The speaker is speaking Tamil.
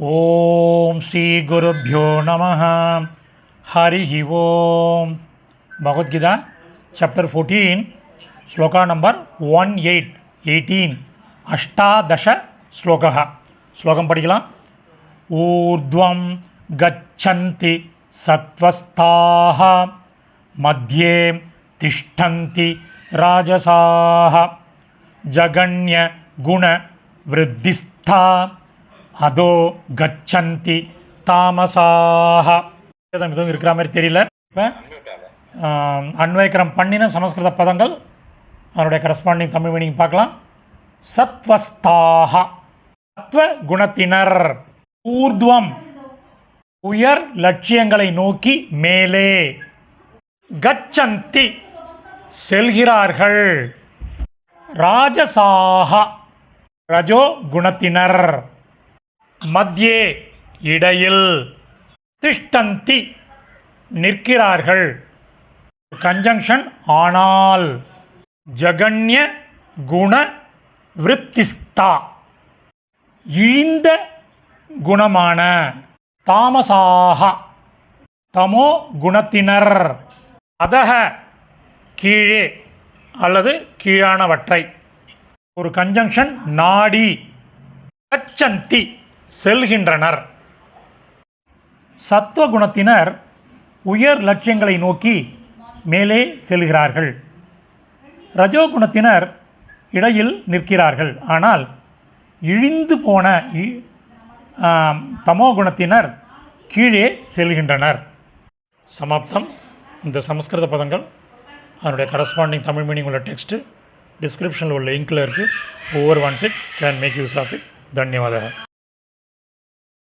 ओम श्री गुरुभ्यो नमः। हरि ओम। भगवत चैप्टर 14 श्लोक नंबर 18 18 अष्टादश श्लोकः। श्लोकं पठिकलाम्। ऊर्ध्वं गच्छन्ति सत्त्वस्थाः, मध्ये तिष्ठन्ति राजसाः, जगण्यगुणवृद्धिस्था அதோ கச்சந்தி தாமசாக எதுவும் இருக்கிற மாதிரி தெரியல. இப்போ அன்வைக்கரம் பண்ணின சமஸ்கிருத பதங்கள் அதனுடைய கரஸ்பாண்டிங் தமிழ் மீனிங் பார்க்கலாம். சத்வஸ்தாக சத்வ குணத்தினர். ஊர்துவம். உயர் லட்சியங்களை நோக்கி மேலே. கச்சந்தி. செல்கிறார்கள். ராஜசாக ரஜோ குணத்தினர். மத்தியே இடையில் திஷ்டந்தி நிற்கிறார்கள். கன்ஜங்ஷன் ஆனால் ஜகன்ய குண விருத்திஸ்தா. இழிந்த குணமான தாமசாக தமோ குணத்தினர். அதக கீழே அல்லது கீழானவற்றை. ஒரு கன்ஜங்ஷன் நாடி. கச்சந்தி செல்கின்றனர். சத்துவகுணத்தினர் உயர் லட்சியங்களை நோக்கி மேலே செல்கிறார்கள். ரஜோகுணத்தினர் இடையில் நிற்கிறார்கள். ஆனால் இழிந்து போன இ- தமோகுணத்தினர் கீழே செல்கின்றனர். சமாப்தம். இந்த சமஸ்கிருத பதங்கள் அதனுடைய கரஸ்பாண்டிங் தமிழ் மீனிங் உள்ள டெக்ஸ்ட்டு டிஸ்கிரிப்ஷனில் உள்ள லிங்க்கில் இருக்குது ஒவ்வொரு once it can make use of it தன்யவாதம்